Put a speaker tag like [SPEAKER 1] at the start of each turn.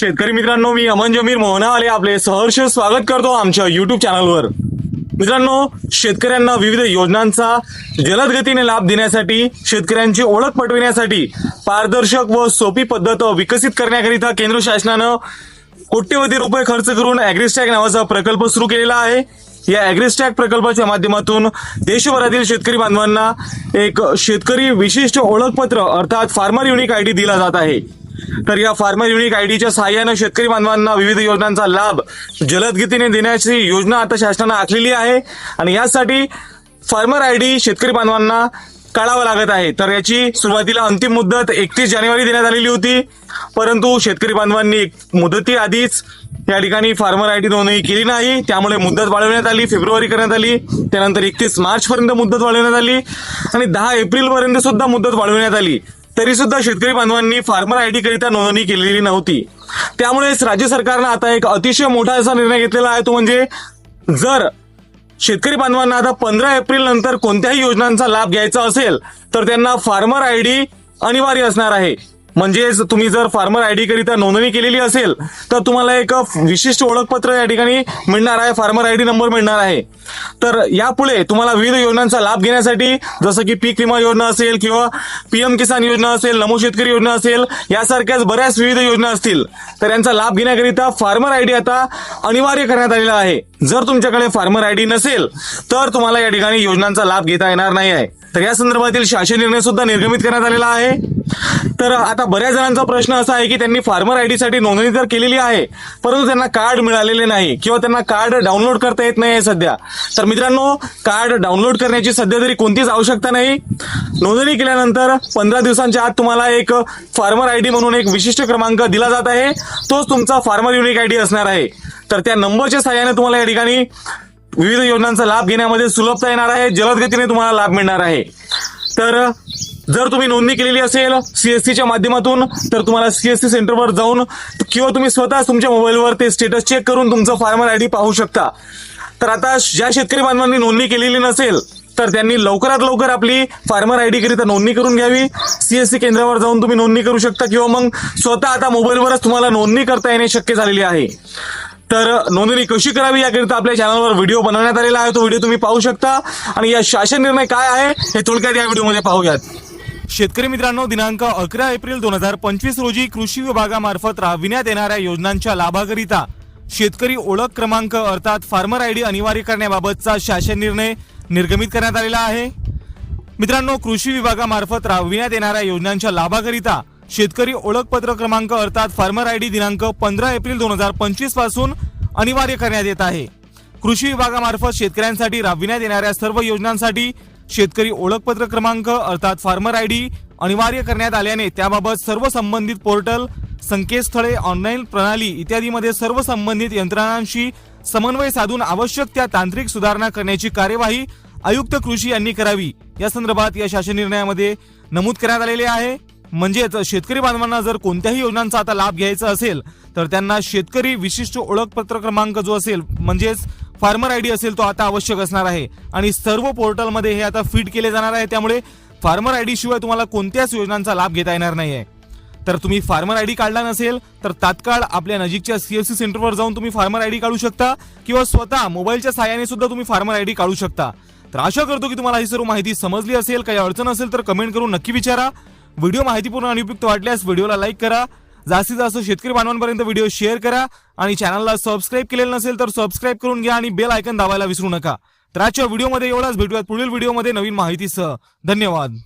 [SPEAKER 1] शेतकरी मित्रांनो मी अमन जमीर मोहनावाले आपले सहर्ष स्वागत करतो आमच्या युट्यूब चॅनलवर मित्रांनो शेतकऱ्यांना विविध योजनांचा जलद गतीने लाभ देण्यासाठी शेतकऱ्यांची ओळख पटविण्यासाठी पारदर्शक व सोपी पद्धत विकसित करण्याकरिता केंद्र शासनानं कोट्यवधी रुपये खर्च करून अॅग्रिस्टॅग नावाचा प्रकल्प सुरू केलेला आहे. या अॅग्रिस्टॅग प्रकल्पाच्या माध्यमातून देशभरातील शेतकरी बांधवांना एक शेतकरी विशिष्ट ओळखपत्र अर्थात फार्मर युनिक आय डी दिला जात आहे. तर या फार्मर युनिक आय डीच्या सहाय्यानं शेतकरी बांधवांना विविध योजनांचा लाभ जलद गतीने देण्याची योजना आता शासनानं आखलेली आहे. आणि यासाठी फार्मर आय डी शेतकरी बांधवांना काढावं लागत आहे. तर याची सुरुवातीला अंतिम मुदत एकतीस जानेवारी देण्यात आलेली होती. परंतु शेतकरी बांधवांनी मुदती आधीच या ठिकाणी फार्मर आय डी नोंदणी केली नाही. त्यामुळे मुदत वाढवण्यात आली फेब्रुवारी करण्यात आली. त्यानंतर एकतीस मार्च पर्यंत मुदत वाढवण्यात आली. आणि दहा एप्रिल पर्यंत सुद्धा मुदत वाढवण्यात आली. तरी सुद्धा शेतकरी बांधवांनी फार्मर आय डी करिता नोंदणी केलेली नव्हती. त्यामुळेच राज्य सरकारनं आता एक अतिशय मोठा असा निर्णय घेतलेला आहे तो म्हणजे जर शेतकरी बांधवांना आता पंधरा एप्रिल नंतर कोणत्याही योजनांचा लाभ घ्यायचा असेल तर त्यांना फार्मर आय डी अनिवार्य असणार आहे. म्हणजेच तुम्ही जर फार्मर आय डी करिता नोंदणी केलेली असेल तर तुम्हाला एक विशिष्ट ओळखपत्र या ठिकाणी मिळणार आहे. फार्मर आय डी नंबर मिळणार आहे. तर यापुढे तुम्हाला विविध योजनांचा लाभ घेण्यासाठी जसं की पीक विमा योजना असेल किंवा पीएम किसान योजना असेल नमो शेतकरी योजना असेल यासारख्याच बऱ्याच विविध योजना असतील. तर यांचा लाभ घेण्याकरिता फार्मर आय डी आता अनिवार्य करण्यात आलेला आहे. जर तुमच्याकडे फार्मर आय डी नसेल तर तुम्हाला या ठिकाणी योजनांचा लाभ घेता येणार नाही आहे. तर या संदर्भातील शासन निर्णय सुद्धा निर्गमित करण्यात आलेला आहे. तर आता बऱ्याच जणांचा प्रश्न असा आहे की त्यांनी फार्मर आय डी साठी नोंदणी तर केलेली आहे परंतु त्यांना कार्ड मिळालेले नाही किंवा त्यांना कार्ड डाउनलोड करता येत नाही आहे सध्या. तर मित्रांनो कार्ड डाउनलोड करण्याची सध्या तरी कोणतीच आवश्यकता नाही. नोंदणी केल्यानंतर पंधरा दिवसांच्या आत तुम्हाला एक फार्मर आय डी म्हणून एक विशिष्ट क्रमांक दिला जात आहे. तोच तुमचा फार्मर युनिक आय डी असणार आहे. तर त्या नंबरच्या सहाय्याने तुम्हाला या ठिकाणी विविध योजनांचा लाभ घेण्यामध्ये सुलभता येणार आहे जलद गतीने तुम्हाला लाभ मिळणार आहे. तर जर तुम्ही नोंदणी केलेली असेल सीएससीच्या माध्यमातून तर तुम्हाला सीएससी सेंटरवर जाऊन किंवा तुम्ही स्वतः तुमच्या मोबाईलवर ते स्टेटस चेक करून तुमचं फार्मर आय डी पाहू शकता. तर आता ज्या शेतकरी बांधवांनी नोंदणी केलेली नसेल तर त्यांनी लवकरात लवकर आपली फार्मर आय डी करिता नोंदणी करून घ्यावी. सीएससी केंद्रावर जाऊन तुम्ही नोंदणी करू शकता किंवा मग स्वतः आता मोबाईलवरच तुम्हाला नोंदणी करता येणे शक्य झालेली आहे. तर नोंदणी कशी करावी याकरिता आपल्या चॅनलवर व्हिडिओ बनवण्यात आलेला आहे. तो व्हिडिओ तुम्ही पाहू शकता. आणि या शासन निर्णय काय आहे हे थोडक्यात या व्हिडिओमध्ये पाहूयात. शेतकरी मित्रांनो दिनांक अकरा एप्रिल दोन हजार पंचवीस रोजी कृषी विभागामार्फत राबविण्यात येणाऱ्या योजनांच्या लाभाकरिता शेतकरी ओळख क्रमांक अर्थात फार्मर आय डी अनिवार्य करण्याबाबतचा शासन निर्णय निर्गमित करण्यात आलेला आहे. मित्रांनो कृषी विभागामार्फत राबविण्यात येणाऱ्या योजनांच्या लाभाकरिता शेतकरी ओळखपत्र क्रमांक अर्थात फार्मर आय डी दिनांक पंधरा एप्रिल दोन हजार पंचवीसपासून अनिवार्य करण्यात येत आहे. कृषी विभागामार्फत शेतकऱ्यांसाठी राबविण्यात येणाऱ्या सर्व योजनांसाठी शेतकरी ओळखपत्र क्रमांक अर्थात फार्मर आय डी अनिवार्य करण्यात आल्याने त्याबाबत सर्व संबंधित पोर्टल संकेतस्थळे ऑनलाईन प्रणाली इत्यादीमध्ये सर्व संबंधित यंत्रणांशी समन्वय साधून आवश्यक त्या तांत्रिक सुधारणा करण्याची कार्यवाही आयुक्त कृषी यांनी करावी. या संदर्भात या शासन निर्णयामध्ये नमूद करण्यात आलेले आहे. म्हणजेच शेतकरी बांधवांना जर कोणत्याही योजनांचा आता लाभ घ्यायचा असेल तर त्यांना शेतकरी विशिष्ट ओळखपत्र क्रमांक जो असेल म्हणजेच फार्मर आय डी असेल तो आता आवश्यक असणार आहे. आणि सर्व पोर्टलमध्ये हे आता फिट केले जाणार आहे त्यामुळे फार्मर आय डी शिवाय तुम्हाला कोणत्याच योजनांचा लाभ घेता येणार नाही आहे तर तुम्ही फार्मर आय डी काढला नसेल तर तात्काळ आपल्या नजीकच्या सीएससी सेंटरवर जाऊन तुम्ही फार्मर आय डी काढू शकता किंवा स्वतः मोबाईलच्या सहाय्याने सुद्धा तुम्ही फार्मर आय डी काढू शकता. तर आशा करतो की तुम्हाला ही सर्व माहिती समजली असेल काही अडचण असेल तर कमेंट करून नक्की विचारा. व्हिडिओ माहितीपूर्ण आणि उपयुक्त वाटल्यास व्हिडिओला लाईक करा. जास्तीत जास्त शेतकरी बांधवांपर्यंत व्हिडिओ शेअर करा आणि चॅनलला सबस्क्राईब केलेलं नसेल तर सबस्क्राईब करून घ्या आणि बेल आयकन दाबायला विसरू नका. तर आजच्या व्हिडिओमध्ये एवढाच. भेटूयात पुढील व्हिडिओमध्ये नवीन माहितीसह. धन्यवाद.